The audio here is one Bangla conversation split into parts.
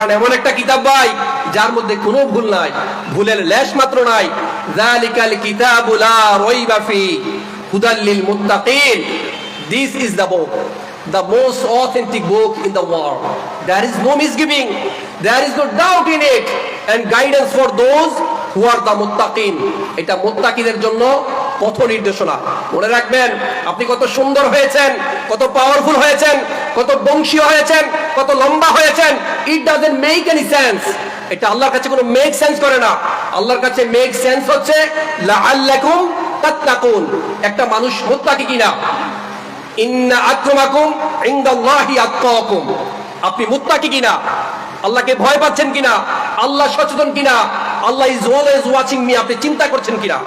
কারণ এমন একটা কিতাব ভাই যার মধ্যে কোনো ভুল নাই ভুলের লেশ মাত্র নাই যালিকাল কিতাবু লা রাইবা ফি হুদাল মুত্তাকিন this is the book the most authentic book in the world there is no misgiving there is no doubt in it and guidance for those who are the muttaqin এটা মুত্তাকিদের জন্য পথ নির্দেশনা। মনে রাখবেন, আপনি কত সুন্দর হয়েছেন, কত পাওয়ারফুল হয়েছেন, কত বংশীয় হয়েছেন, কত লম্বা হয়েছেন it doesn't make any sense এটা আল্লাহর কাছে কোনো মেক সেন্স করে না। আল্লাহর কাছে মেক সেন্স হচ্ছে, লাআল্লাকুম তাত্তাকুন। একটা মানুষ মুত্তাকি কিনা? ইন্না আক্রমাকুম ইনদাল্লাহি আত্তাকুম আপনি মুত্তাকি কিনা? আল্লাহকে ভয় পাচ্ছেন কিনা? আল্লাহ সচেতন কিনা? Allah is always watching me আপনি চিন্তা করছেন কিনা?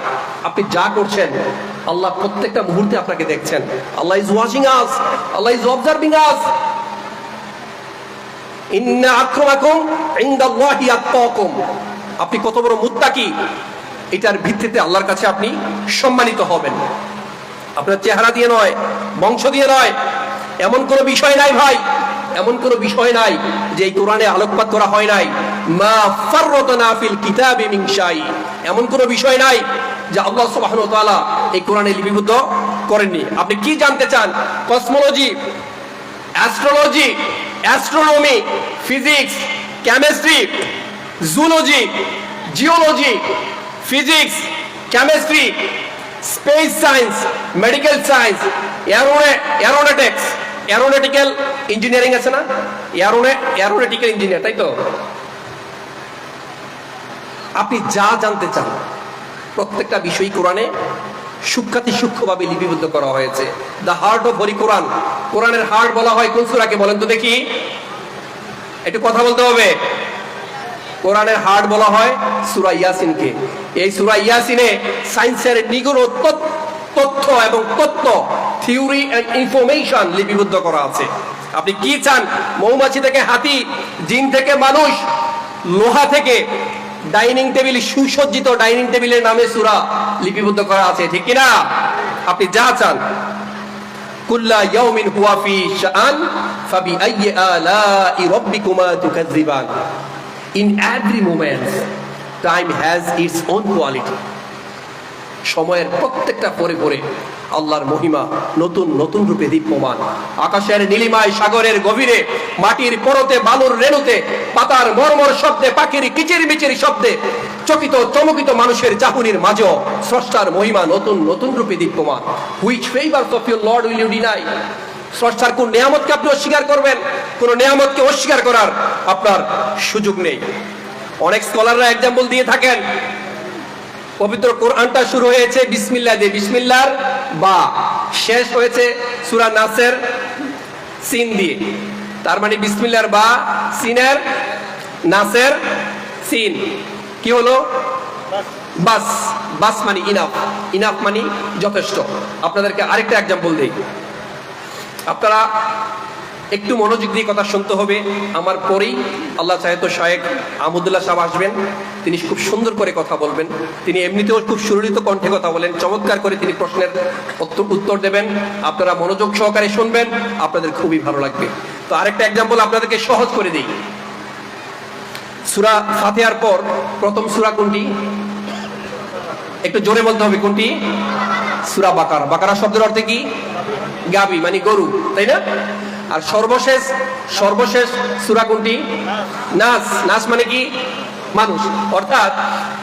আপনি যা করছেন, আল্লাহ প্রত্যেকটা মুহূর্তে আপনাকে দেখছেন। Allah is watching us Allah is observing us ইন্না আক্রমাকুম ইনদাল্লাহি আত্তাকুম আপনি কত বড় মুত্তাকি। এটার ভিত্তিতে আল্লাহর কাছে আপনি সম্মানিত হবেন। আপনার চেহারা দিয়ে নয়, বংশ দিয়ে নয়। এমন কোনো বিষয় নাই ভাই। এমন কোনো বিষয় নাই যে এই কোরআনে আলোকপাত করা হয় নাই। মা ফাররাতনা ফিল কিতাবি মিন এমন কোনো বিষয় নাই যে আল্লাহ সুবহানাহু এই কোরআনে লিপিবদ্ধ করেননি। আপনি কি জানতে চান? Cosmology, astrology, astronomy, physics, chemistry zoology geology, physics, chemistry, space science, medical science aeronautics, aeronautical engineering আছে না? এরোনে এরোনেটিক্যাল ইঞ্জিনিয়ার, তাই তো? আপনি যা জানতে চান, প্রত্যেকটা বিষয় কোরআনে সূক্ষাতি সূক্ষ্মভাবে লিপিবদ্ধ করা হয়েছে। The heart of holy Quran কোরআনের হার্ট বলা হয় কোন সুরাকে বলেন তো দেখি। একটু কথা বলতে হবে। কোরআনের হার্ট বলা হয় সুরা ইয়াসিনকে। এই সুরা ইয়াসিনে সায়েন্সের নিগুণ তথ্য এবং তত্ত্ব থিওরি এন্ড ইনফরমেশন লিপিবদ্ধ করা আছে। আপনি কি চান? মৌমাছি থেকে হাতি, জিন থেকে মানুষ, লোহা থেকে ডাইনিং টেবিল, সুসজ্জিত ডাইনিং টেবিলের নামে সুরা লিপিবদ্ধ করা আছে, ঠিক কিনা আপনি যা চান। কুল্লা ইয়াউমিন হুয়া ফি শাআন রাব্বিকুমা তুকাজ্জিবান in every moment time has its own quality সময়ের প্রত্যেকটা পরে পরে আল্লাহর মহিমা নতুন নতুন রূপে দীপ্যমান। আকাশের নীলিমায়, সাগরের গভীরে, মাটির পরতে, বালুর রেণুতে, পাতার মর্মর শব্দে, পাখির কিচিরি মিচিরি শব্দে, চকিত, চমকিত মানুষের চাহুনির মাঝেও স্রষ্টার মহিমা নতুন নতুন রূপে দীপ্যমান। Which favour of your lord will you deny স্রষ্টার কোন নিয়ামতকে আপনি অস্বীকার করবেন? কোন নিয়ামতকে অস্বীকার করার আপনার সুযোগ নেই। অনেক স্কলাররা এক্সাম্পল দিয়ে থাকেন। পবিত্র কোরআনটা শুরু হয়েছে বিসমিল্লা দিয়ে। বিসমিল্লার বা। শেষ হয়েছে সূরা নাসের সিন দিয়ে। তার মানে বিসমিল্লার বা সিনের নাসের সিন। কি হলো? বাস। বাস মানে ইনাফ। ইনাফ মানে যথেষ্ট। আপনাদেরকে আরেকটা এক্সাম্পল দিই। আপনারা একটু মনোযোগ দিয়ে কথা শুনতে হবে। আমার পরেই আল্লাহ চাহে তো শায়েক আহমদুল্লাহ সাহেব আসবেন। তিনি খুব সুন্দর করে কথা বলবেন। তিনি এমনিতেও খুব সুরলিত কণ্ঠে কথা বলেন। চমৎকার করে তিনি প্রশ্নের উত্তর উত্তর দেবেন। আপনারা মনোযোগ সহকারে শুনবেন। আপনাদের খুবই ভালো লাগবে। তো আরেকটা এক্সাম্পল আপনাদেরকে সহজ করে দিই। সুরা ফাতেহার পর প্রথম সুরা কোনটি? একটু জোরে বলতে হবে কোনটি? সুরা বাকারা। বাকারা শব্দের অর্থে কি? গাবি মানে গরু, তাই না? আর সর্বশেষ সর্বশেষ সুরা কোনটি? নাচ নাচ মানে কি? মানুষ। অর্থাৎ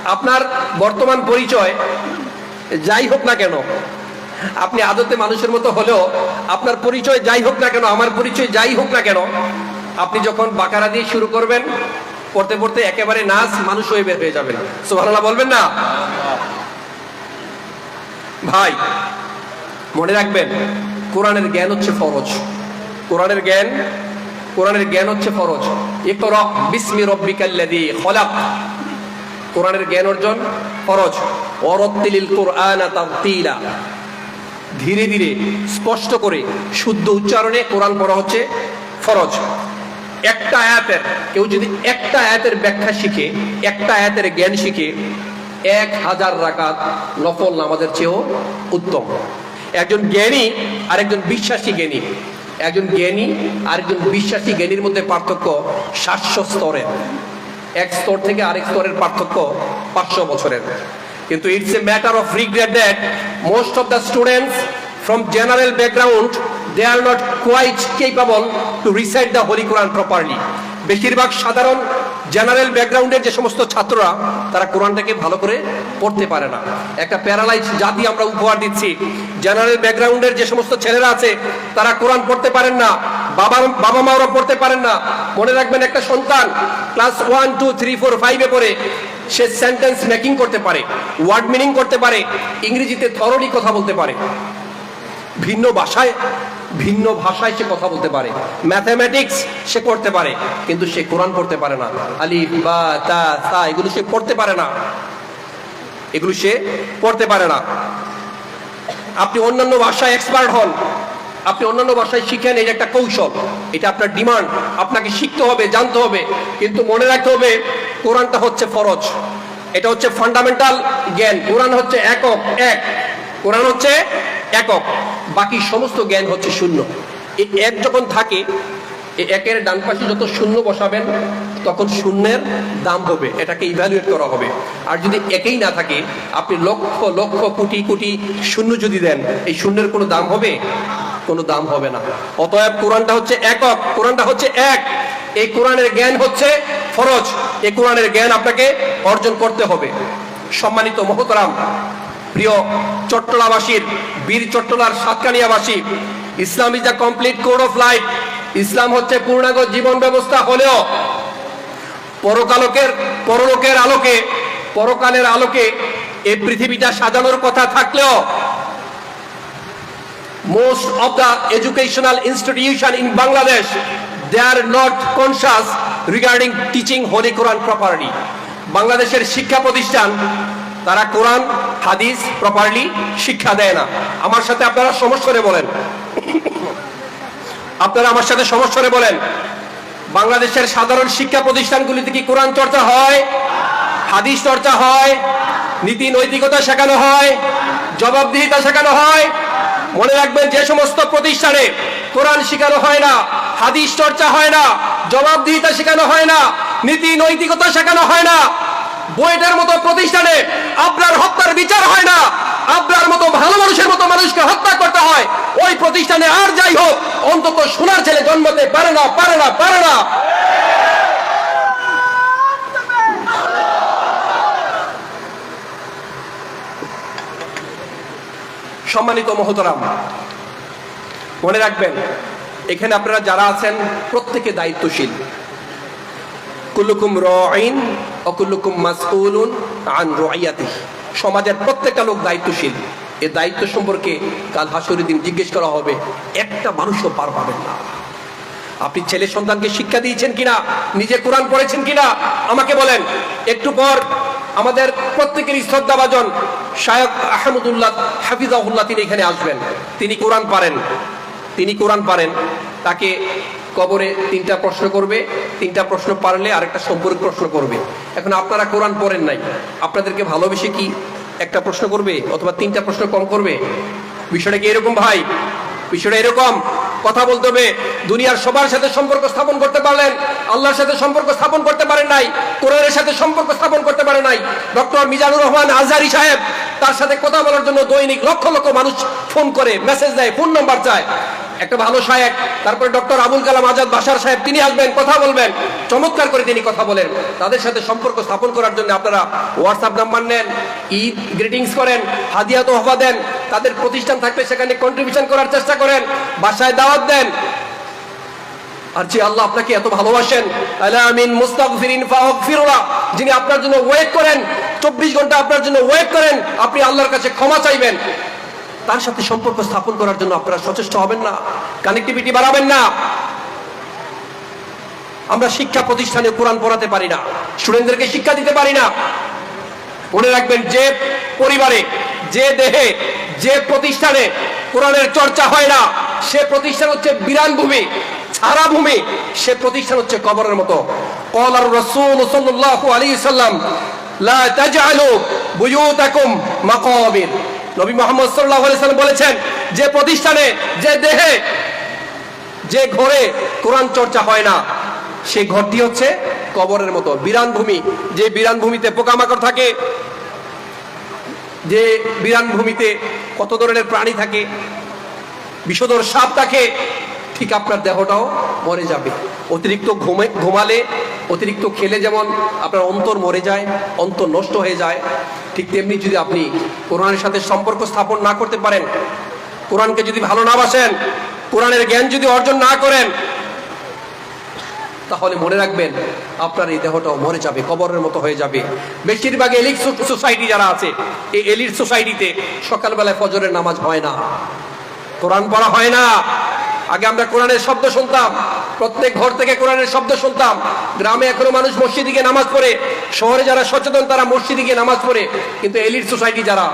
আপনার বর্তমান পরিচয়, যাই হোক না কেন, আপনি আদতে মানুষের মতো হলেও আপনার পরিচয় যাই হোক না কেন, আমার পরিচয় যাই হোক না কেন, আপনি যখন বাকারা দিয়ে শুরু করবেন, পড়তে পড়তে একেবারে নাচ মানুষ হয়ে বের হয়ে যাবেন। সুবহানাল্লাহ বলবেন না? ভাই, মনে রাখবেন, কোরআনের জ্ঞান হচ্ছে ফরজ। কোরআনের জ্ঞান কোরআনের জ্ঞান হচ্ছে ফরজ। ইকরা বিসমি রব্বিকাল্লাযী খলাক। কোরআনের জ্ঞান অর্জন ফরজ। ওয়ারাত্তিলিল কুরআনা তারতিলা। ধীরে ধীরে, স্পষ্ট করে, শুদ্ধ উচ্চারণে কোরআন পড়া হচ্ছে ফরজ। একটা আয়াতের, কেউ যদি একটা আয়াতের ব্যাখ্যা শিখে, একটা আয়াতের জ্ঞান শিখে, এক হাজার রাকাত নফল নামাজের চেয়েও উত্তম। একজন জ্ঞানী আর একজন বিশ্বাসী জ্ঞানী। একজন জ্ঞানী আর একজন বিশ্বাসী জ্ঞানীর মধ্যে পার্থক্য সাতশো স্তরের। এক স্তর থেকে আরেক স্তরের পার্থক্য পাঁচশো বছরের। কিন্তু it's a matter of regret that most of the students from general background they are not quite capable to recite the Quran properly বেশিরভাগ সাধারণ জেনারেল ব্যাকগ্রাউন্ডের যে সমস্ত ছাত্ররা, তারা কোরআনটাকে ভালো করে পড়তে পারে না। একটা প্যারালাইজ জাতি আমরা উপহার দিচ্ছি। জেনারেল ব্যাকগ্রাউন্ডের যে সমস্ত ছেলেরা আছে, তারা কোরআন পড়তে পারেন না। বাবা বাবা মাওরা পড়তে পারেন না। মনে রাখবেন একটা সন্তান class one, two, three, four, ফাইভে পড়ে সে সেন্টেন্স মেকিং করতে পারে, ওয়ার্ড মিনিং করতে পারে, ইংরেজিতে থরলি কথা বলতে পারে। ভিন্ন ভাষায় ভিন্ন ভাষায় সে কথা বলতে পারে। ম্যাথামেটিক্স সে করতে পারে, কিন্তু সে কোরআন পড়তে পারে না। আলিফ, বা, তা সা এগুলো সে পড়তে পারে না। এগুলো সে পড়তে পারে না। আপনি অন্যান্য ভাষায় এক্সপার্ট হন। আপনি অন্যান্য ভাষায় শিখেন, এটা একটা কৌশল। এটা আপনার ডিমান্ড আপনাকে শিখতে হবে, জানতে হবে। কিন্তু মনে রাখতে হবে, কোরআনটা হচ্ছে ফরজ। এটা হচ্ছে ফান্ডামেন্টাল জ্ঞান। কোরআন হচ্ছে একক, এক। কোরআন হচ্ছে একক, বাকি সমস্ত জ্ঞান হচ্ছে শূন্য। এক যখন থাকে একের ডান পাশে যত শূন্য বসাবেন, তখন শূন্যের দাম হবে, এটাকে ইভ্যালুয়েট করা হবে। আর যদি একেই না থাকে, আপনি লক্ষ লক্ষ, কোটি কোটি শূন্য যদি দেন, এই শূন্যের কোনো দাম হবে? কোনো দাম হবে না। অতএব কোরআনটা হচ্ছে একক, কোরআনটা হচ্ছে এক। এই কোরআনের জ্ঞান হচ্ছে ফরজ। এই কোরআনের জ্ঞান আপনাকে অর্জন করতে হবে। সম্মানিত মহতরাম প্রিয় চট্টলাবাসীর, বীর চট্টলার সাতকানিয়াবাসী, Islam is the complete code of life ইসলাম হচ্ছে পূর্ণাঙ্গ জীবন ব্যবস্থা হলেও পরকালকের, পরলোকের আলোকে, পরকালের আলোকে এই পৃথিবীটা সাজানোর কথা থাকলেও most of the educational institution in Bangladesh, they are not conscious regarding teaching Holy Quran properly. বাংলাদেশের শিক্ষা প্রতিষ্ঠান তারা কোরআন, হাদিস প্রপারলি শিক্ষা দেয় না। আমার সাথে আপনারা সমস্যরে বলেন। আপনারা আমার সাথে সমস্যরে বলেন, বাংলাদেশের সাধারণ শিক্ষা প্রতিষ্ঠানগুলিতে কি কোরআন চর্চা হয়? হাদিস চর্চা হয়? নীতি, নৈতিকতা শেখানো হয়? জবাবদিহিতা শেখানো হয়? মনে রাখবেন যে সমস্ত প্রতিষ্ঠানে কোরআন শেখানো হয় না, হাদিস চর্চা হয় না, জবাবদিহিতা শেখানো হয় না, নীতি, নৈতিকতা শেখানো হয় না বইটার মতো প্রতিষ্ঠানে আপনার হত্যার বিচার হয় না। আপনার মতো ভালো মানুষের মতো মানুষকে হত্যা করতে হয়। ওই প্রতিষ্ঠানে আর যাই হোক, অন্তত সোনার ছেলে জন্মতে পারে না পারে না পারে না। সম্মানিত মহতরাম, মনে রাখবেন, এখানে আপনারা যারা আছেন প্রত্যেকে দায়িত্বশীল। কুল্লুকুম রাইন সমাজের প্রত্যেকটা লোক দায়িত্বশীল। এ দায়িত্ব সম্পর্কে কাল হাসুরের দিন জিজ্ঞেস করা হবে, একটা মানুষও পার পাবেন না। আপনি ছেলে সন্তানকে শিক্ষা দিয়েছেন কিনা? নিজে কোরআন পড়েছেন কিনা? আমাকে বলেন। একটু পর আমাদের প্রত্যেকের শ্রদ্ধাভাজন শায়ক আহমদুল্লাহ হাফিজাহুল্লাহ তিনি এখানে আসবেন। তিনি কোরআন পারেন। তিনি কোরআন পারেন। তাকে কবরে তিনটা প্রশ্ন করবে, তিনটা প্রশ্ন পারলে আরেকটা সম্পর্ক প্রশ্ন করবে। এখন আপনারা কোরআন পড়েন নাই, আপনাদেরকে ভালোবেসে কি একটা প্রশ্ন করবে অথবা তিনটা প্রশ্ন কম করবে? বিষয়টা কি এরকম ভাই? বিষয়টা এরকম। কথা বলতে হবে, দুনিয়ার সবার সাথে সম্পর্ক স্থাপন করতে পারলেন, আল্লাহর সাথে সম্পর্ক স্থাপন করতে পারেন নাই, কোরআনের সাথে সম্পর্ক স্থাপন করতে পারেন নাই। ডক্টর মিজানুর রহমান আজহারি সাহেব তার সাথে কথা বলার জন্য দৈনিক লক্ষ লক্ষ মানুষ ফোন করে, মেসেজ দেয়, ফোন নাম্বার চায়। একটা ভালো সাহেব তারপরে ডক্টর আবুল কালাম আজাদ বাসার সাহেব তিনি আসবেন, কথা বলবেন, চমৎকার করে তিনি কথা বলেন। তাদের সাথে সম্পর্ক স্থাপন করার জন্য আপনারা হোয়াটসঅ্যাপ নাম্বার নেন, ঈদ গ্রিটিংস করেন, হাদিয়া তোহফা দেন, তাদের প্রতিষ্ঠান থাকলে সেখানে কন্ট্রিবিউশন করার চেষ্টা করেন, বাসায় দাওয়াত দেন। আর যে আল্লাহ আপনাকে এত ভালোবাসেন আলামিন মুস্তাগফিরিন ফাগফিরুনা যিনি আপনার জন্য ওয়েট করেন, চব্বিশ ঘণ্টা আপনার জন্য ওয়েট করেন, আপনি আল্লাহর কাছে ক্ষমা চাইবেন। তার সাথে সম্পর্ক স্থাপন করার জন্য আপনারা সচেষ্ট হবেন না কানেক্টিভিটি বাড়াবেন না আমরা শিক্ষা প্রতিষ্ঠানে কোরআন পড়াতে পারি না স্টুডেন্টদেরকে শিক্ষা দিতে পারি না মনে রাখবেন যে পরিবারে যে দেহে যে প্রতিষ্ঠানে কোরআনের চর্চা হয় না সে প্রতিষ্ঠান হচ্ছে বিরান ভূমি ছাড়া ভূমি সে প্রতিষ্ঠান হচ্ছে কবরের মতো قال الرسول صلى الله عليه وسلم لا تجعلوا بيوتكم مقابر নবী মোহাম্মদ আলাইহি সাল্লাম বলেছেন, যে প্রতিষ্ঠানে, যে দেহে, যে ঘরে কোরআন চর্চা হয় না সেই ঘরটি হচ্ছে কবরের মতো, বিরান ভূমি। যে বিরান ভূমিতে পোকামাকড় থাকে, যে বিরান ভূমিতে কত ধরনের প্রাণী থাকে, বিষধর সাপ থাকে, ঠিক আপনার দেহটাও মরে যাবে। অতিরিক্ত ঘুমে ঘুমালে অতিরিক্ত খেলে যেমন আপনার অন্তর মরে যায়, অন্তর নষ্ট হয়ে যায়, ঠিক তেমনি যদি আপনি কোরআনের সাথে সম্পর্ক স্থাপন না করতে পারেন, কোরআনকে যদি ভালো না বাসেন, কোরআনের জ্ঞান যদি অর্জন না করেন, তাহলে মনে রাখবেন আপনার এই দেহটাও মরে যাবে, কবরের মতো হয়ে যাবে। বেশিরভাগ এলিট সোসাইটি যারা আছে, এই এলিট সোসাইটিতে সকালবেলায় ফজরের নামাজ হয় না। কোরআন পড়া হয় না। আগে আমরা কোরআনের শব্দ শুনতাম, প্রত্যেক ঘর থেকে কোরআনের শব্দ শুনতাম। গ্রামে এখনও মানুষ মসজিদে গিয়ে নামাজ পড়ে, শহরে যারা সচেতন তারা মসজিদে গিয়ে নামাজ পড়ে। কিন্তু এলিট সোসাইটি যারা,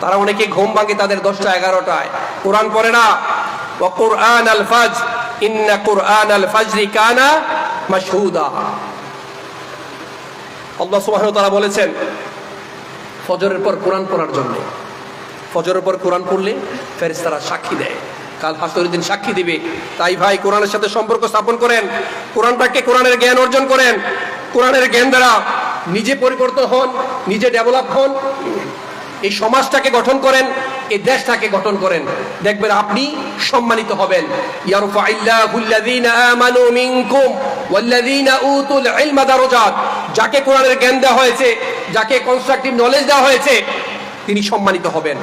তারা অনেকে ঘুম ভাঙে তাদের দশটা, এগারোটায়। কোরআন পড়ে না। কোরআন আল ফাজ ইন্না কোরআন আল ফাজরি কানা মাশহুদা। আল্লাহ বলেছেন, ফজরের পর কোরআন পড়ার জন্য। ফজরের পর কোরআন পড়লে ফেরেশতারা সাক্ষী দেয়। কাল হাসরের দিন সাক্ষী দিবে। তাই ভাই, কোরআনের সাথে সম্পর্ক স্থাপন করেন। কোরআনটাকে কোরআনের জ্ঞান অর্জন করেন। কোরআনের জ্ঞান দ্বারা নিজে পরিবর্তন হন, নিজে ডেভেলপ হন। এই সমাজটাকে গঠন করেন, এই দেশটাকে গঠন করেন। দেখবেন আপনি সম্মানিত হবেন। যাকে কোরআনের জ্ঞান দেওয়া হয়েছে, যাকে কনস্ট্রাকটিভ নলেজ দেওয়া হয়েছে, তিনি সম্মানিত হবেন।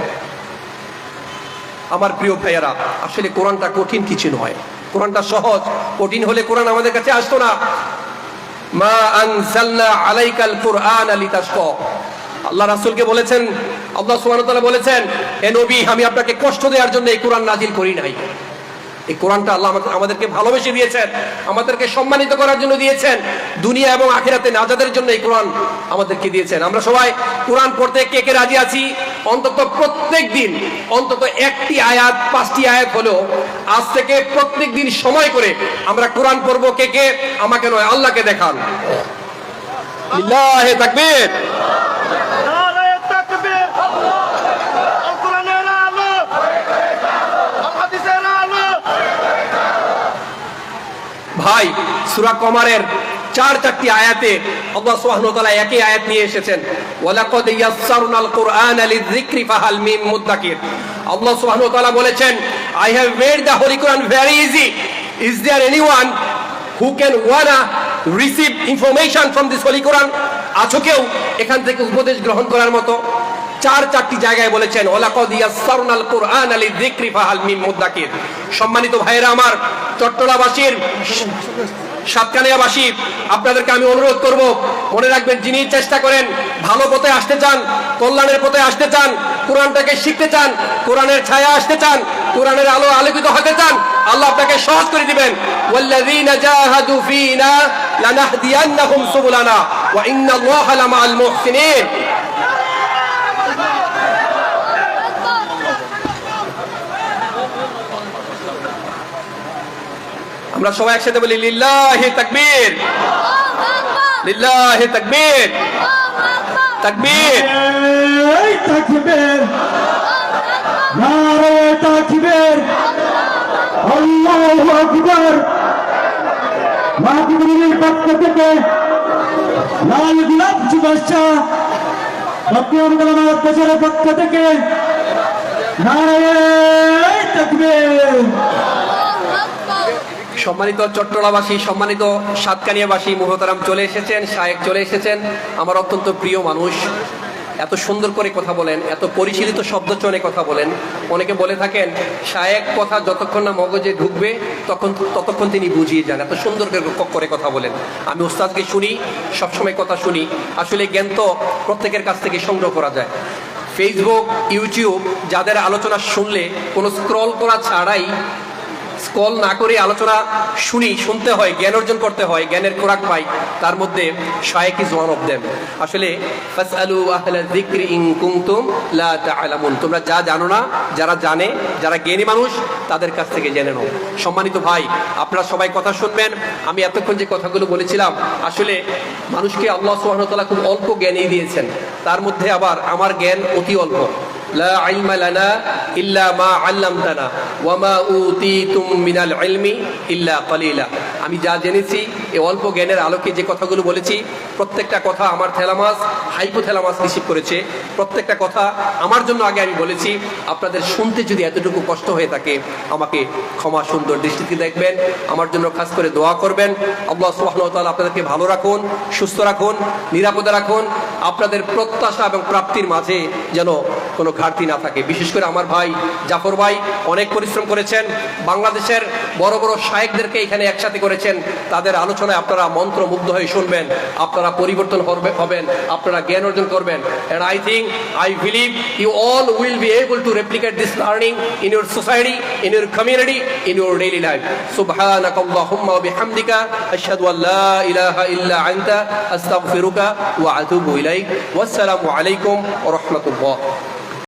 আমার প্রিয় ভাইয়েরা, আসলে কোরআনটা কঠিন কিছু নয়। কোরআনটা সহজ। কঠিন হলে কোরআন আমাদের কাছে আসতো না। মা আনজালনা আলাইকাল কুরআন লিতাশকা। আল্লাহ রাসূলকে বলেছেন, আল্লাহ সুবহানাহু বলেছেন, হে নবী, আমি আপনাকে কষ্ট দেওয়ার জন্য এই কোরআন নাজিল করি নাই। এই কোরআনটা আল্লাহ আমাদেরকে ভালোবেসে দিয়েছেন, আমাদেরকে সম্মানিত করার জন্য দিয়েছেন। দুনিয়া এবং আখিরাতে নাজাদের জন্য এই কোরআন আমাদেরকে দিয়েছেন। আমরা সবাই কোরআন পড়তে কে কে রাজি আছি? অন্তত প্রত্যেক দিন অন্তত একটি আয়াত পাঁচটি আয়াত হলেও আজ থেকে প্রত্যেক দিন সময় করে আমরা কোরআন পড়ব কে কে? আমাকে নয় আল্লাহকে দেখান। লিল্লাহে তাকবীর। ভাই সূরা কমারের চার চারটি আয়াতে আল্লাহ সুবহানাহু ওয়া তাআলা একই আয়াত নিয়ে এসেছেন, ওয়ালাকাদ ইয়াসসারনাল কুরআনা লিযিকরি ফাহাল মিন মুদ্দাকির। আল্লাহ সুবহানাহু ওয়া তাআলা বলেছেন I have made the holy Quran very easy is there anyone who can wanna receive information from this holy Quran আছো কেউ এখান থেকে উপদেশ গ্রহণ করার মতো? চার চারটি জায়গায় বলেছেন ওলাকদ ইয়াসসারনাল কুরআন লিযিকরি ফাহাল মিন মুদ্দাকির। সম্মানিত ভাইয়েরা আমার চট্টলাবাসীর সাতকানিয়াবাসী, আপনাদেরকে আমি অনুরোধ করব, মনে রাখবেন যিনি চেষ্টা করেন ভালো পথে আসতে চান, কল্যাণের পথে আসতে চান, কোরআনটাকে শিখতে চান, কোরআনের ছায়া আসতে চান, কোরআনের আলো আলোকিত হতে চান, আল্লাহ আপনাকে সহজ করে দিবেন। লানাহদিয়ান্নাহুম সুবুলানা, ওয়া ইন্নাল্লাহা লামাআল মুহসিনিন। আমরা সবাই একসাথে বলি, লিল্লাহি তাকবীর। লিল্লাহি তাকবীর। তাকবীর। তাকবীর। নারে তাকবীর। আল্লাহু আকবার। মাহবুবের পক্ষ থেকে লাল গোলাপ বক্তব্য কালামাত দেশের পক্ষ থেকে নারে তাকবীর। সম্মানিত চট্টলাবাসী সম্মানিত সাতকানিয়াবাসী, মুহতারাম চলে এসেছেন, শায়েক চলে এসেছেন, আমার অত্যন্ত প্রিয় মানুষ। এত সুন্দর করে কথা বলেন, এত পরিশীলিত শব্দ চনে কথা বলেন। অনেকে বলে থাকেন, শায়েক কথা যতক্ষণ না মগজে ঢুকবে, তখন ততক্ষণ তিনি বুঝিয়ে যান। এত সুন্দর করে কথা বলেন। আমি ওস্তাদকে শুনি, সবসময় কথা শুনি। আসলে জ্ঞান তো প্রত্যেকের কাছ থেকে সংগ্রহ করা যায়। ফেসবুক ইউটিউব যাদের আলোচনা শুনলে কোনো স্ক্রল করা ছাড়াই স্কল না করে আলোচনা শুনি, শুনতে হয়, জ্ঞান অর্জন করতে হয়, জ্ঞানের খোরাক পাই, তার মধ্যে শায়েক ইজ ওয়ান অফ দেম আসলে, ফাসআলু আহলা যিকরি ইন কুনতুম লা তা'লামুন তোমরা যা জানো না, যারা জানে, যারা জ্ঞানী মানুষ, তাদের কাছ থেকে জেনে নাও। সম্মানিত ভাই, আপনারা সবাই কথা শুনবেন। আমি এতক্ষণ যে কথাগুলো বলেছিলাম, আসলে মানুষকে আল্লাহ সুবহানাহু ওয়া তাআলা খুব অল্প জ্ঞানই দিয়েছেন। তার মধ্যে আবার আমার জ্ঞান অতি অল্প। লা ইলমা লানা ইল্লা মা আল্লামতানা ওয়া মা উতিতুম মিনাল ইলমি ইল্লা কালিলা আমি যা জেনেছি, এই অল্প জ্ঞানের আলোকে যে কথাগুলো বলেছি, প্রত্যেকটা কথা আমার থেলামাস হাইপোথ্যালামাস রিসিভ করেছে। প্রত্যেকটা কথা আমার জন্য আগে আমি বলেছি, আপনাদের শুনতে যদি এতটুকু কষ্ট হয়ে থাকে, আমাকে ক্ষমা সুন্দর দৃষ্টিতে দেখবেন, আমার জন্য খাস করে দোয়া করবেন। আল্লাহ ওয়া আপনাদেরকে ভালো রাখুন, সুস্থ রাখুন, নিরাপদে রাখুন। আপনাদের প্রত্যাশা এবং প্রাপ্তির মাঝে যেন কোনো ঘাটতি না থাকে। বিশেষ করে আমার ভাই জাফর ভাই অনেক পরিশ্রম করেছেন। বাংলাদেশের বড় বড় শায়েকদেরকে এখানে একসাথে করেছেন তাদের আলোচনায় আপনারা মন্ত্রমুগ্ধ হয়ে শুনবেন আপনারা পরিবর্তন হবে- হবেন আপনারা জ্ঞান অর্জন করবেন and I think I believe you all will be able to replicate this learning in your society in your community in your daily life سبحانك اللهم وبحمدك أشهد أن لا إله إلا أنت أستغفرك وأتوب إليك والسلام عليكم ورحمة الله